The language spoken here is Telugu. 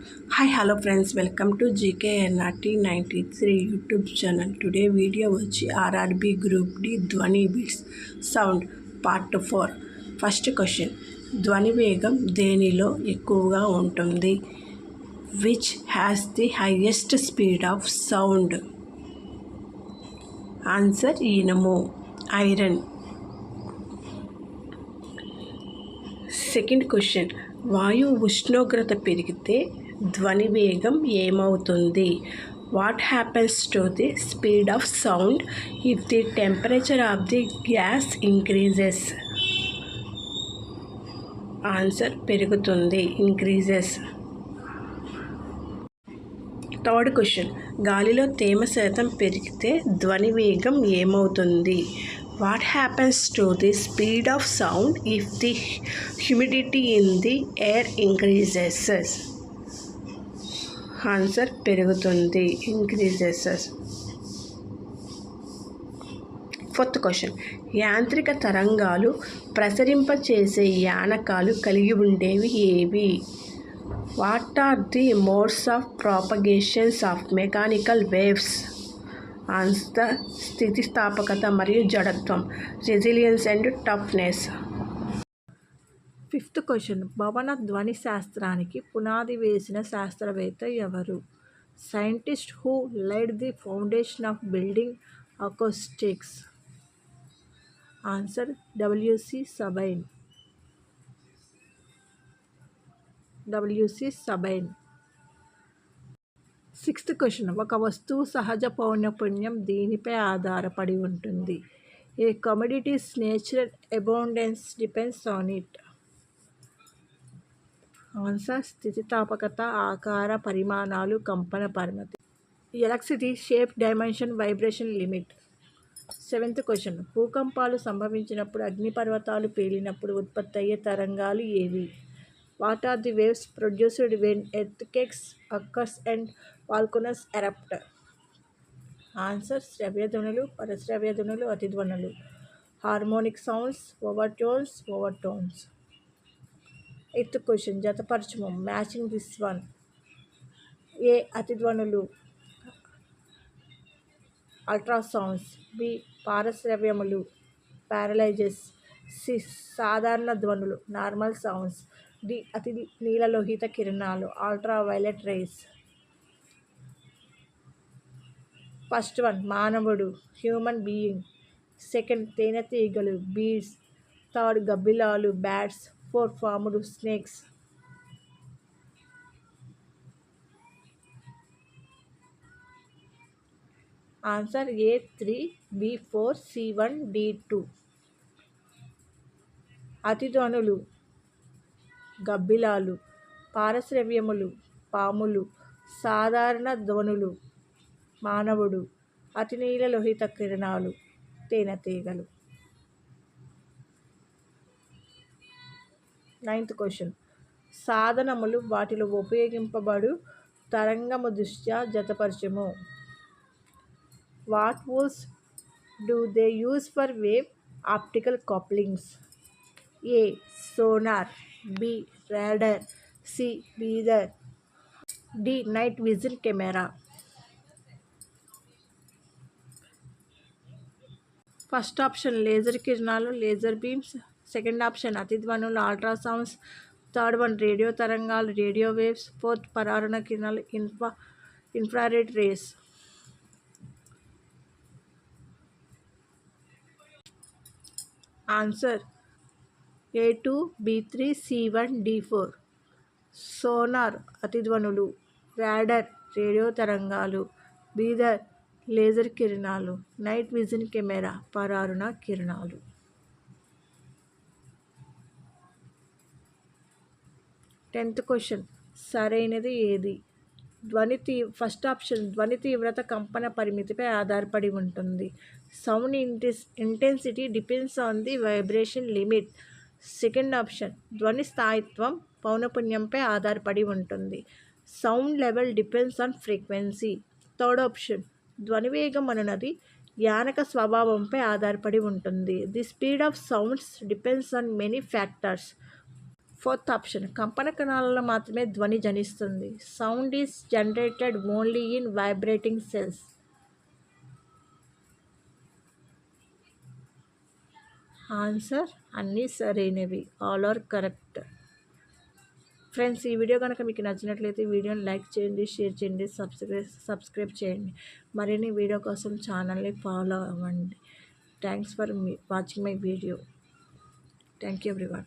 Hi hello friends welcome to GK NRT ninety three YouTube channel today video వచ్చి ఆర్ఆర్బి గ్రూప్ డి ధ్వని beats sound part four first question ధ్వని వేగం దేనిలో ఎక్కువగా ఉంటుంది? Which has the highest speed of sound answer ఇనుము ఐరన్ సెకండ్ క్వశ్చన్ వాయు ఉష్ణోగ్రత పెరిగితే ధ్వని వేగం ఏమవుతుంది? What happens to the speed of sound if the temperature of the gas increases answer పెరుగుతుంది ఇంక్రీజెస్ థర్డ్ క్వశ్చన్ గాలిలో తేమ శాతం పెరిగితే ధ్వని వేగం ఏమవుతుంది? What happens to the speed of sound if the humidity in the air increases answer పెరుగుతుంది. ఇంక్రీజెస్ ఫోర్త్ క్వశ్చన్ యాంత్రిక తరంగాలు ప్రసరింపచేసే యానకాలు కలిగి ఉండేవి ఏవి? What are the modes of propagations of mechanical waves answer స్థితిస్థాపకత మరియు జడత్వం. Resilience and toughness fifth question. భవన ధ్వని శాస్త్రానికి పునాది వేసిన శాస్త్రవేత్త ఎవరు? Scientist who laid the foundation of building acoustics? Answer W C Sabine. W C Sabine. Sixth question. ఒక వస్తువు సహజ పౌనఃపుణ్యం దీనిపై ఆధారపడి ఉంటుంది. A commodities natural abundance depends on it. Answer స్థితిస్థాపకత ఆకార పరిమాణాలు కంపన పరిమితి. Electricity shape dimension vibration limit. Seventh question. భూకంపాలు సంభవించినప్పుడు అగ్నిపర్వతాలు పేలినప్పుడు ఉత్పత్తి అయ్యే తరంగాలు ఏవి? What are the waves produced when earthquakes occurs and volcanoes erupt answer శ్రవ్యధ్వనులు పరశ్రవ్యధ్వనులు అతిధ్వనులు. Harmonic sounds overtones overtones. Eighth question జతపరచము matching this one. A అతిధ్వనులు? అల్ట్రాసౌండ్స్. బి పారశ్రవ్యములు. ప్యారలైజెస్ సి సాధారణ ధ్వనులు. Normal sounds. డి అతి నీలలోహిత కిరణాలు. Ultra violet rays. First one మానవుడు. Human being. సెకండ్ తేనెతీగలు. Beads. Third గబ్బిలాలు. Bats. Four formed snakes. Answer A three B four C one D two. అతిధ్వనులు గబ్బిలాలు పారశ్రవ్యములు పాములు సాధారణ ధ్వనులు మానవుడు అతినీల లోహిత కిరణాలు తేనెతీగలు నైన్త్ క్వశ్చన్ సాధనములు వాటిలో ఉపయోగింపబడు తరంగము దృష్ట్యా జతపరచము. What wools do they use for wave optical couplings A sonar B radar C Bidar D night vision camera first option laser కిరణాలు లేజర్ బీమ్స్ సెకండ్ ఆప్షన్ అతిధ్వనులు అల్ట్రాసౌండ్స్ థర్డ్ వన్ రేడియో తరంగాలు రేడియో వేవ్స్ ఫోర్త్ పరారుణ కిరణాలు infra infrared rays. Answer A two B three C one D four. Sonar అతిధ్వనులు radar radio తరంగాలు బీదర్ లేజర్ కిరణాలు నైట్ విజన్ కెమెరా పరారుణ కిరణాలు. Tenth question. సరైనది ఏది? ధ్వని తీ ఫస్ట్ ఆప్షన్ ధ్వని తీవ్రత కంపన పరిమితిపై ఆధారపడి ఉంటుంది. Sound ఇంటెస్ intensity depends on the vibration limit. Second option ధ్వని స్థాయిత్వం పౌనపుణ్యంపై ఆధారపడి ఉంటుంది. Sound level depends on frequency. Third option ధ్వని వేగం అనున్నది యానక స్వభావంపై ఆధారపడి ఉంటుంది. The speed of sounds depends on many factors. Fourth option. కంపన కణాలలో మాత్రమే ధ్వని జనిస్తుంది. Sound is generated only in vibrating cells. Answer అన్నీ సరైనవి. All are correct. ఫ్రెండ్స్ ఈ వీడియో కనుక మీకు నచ్చినట్లయితే వీడియోని లైక్ చేయండి షేర్ చేయండి సబ్స్క్రైబ్ సబ్స్క్రైబ్ చేయండి. మరిన్ని వీడియో కోసం ఛానల్ని ఫాలో అవ్వండి. Thanks for me watching my video. Thank you everyone.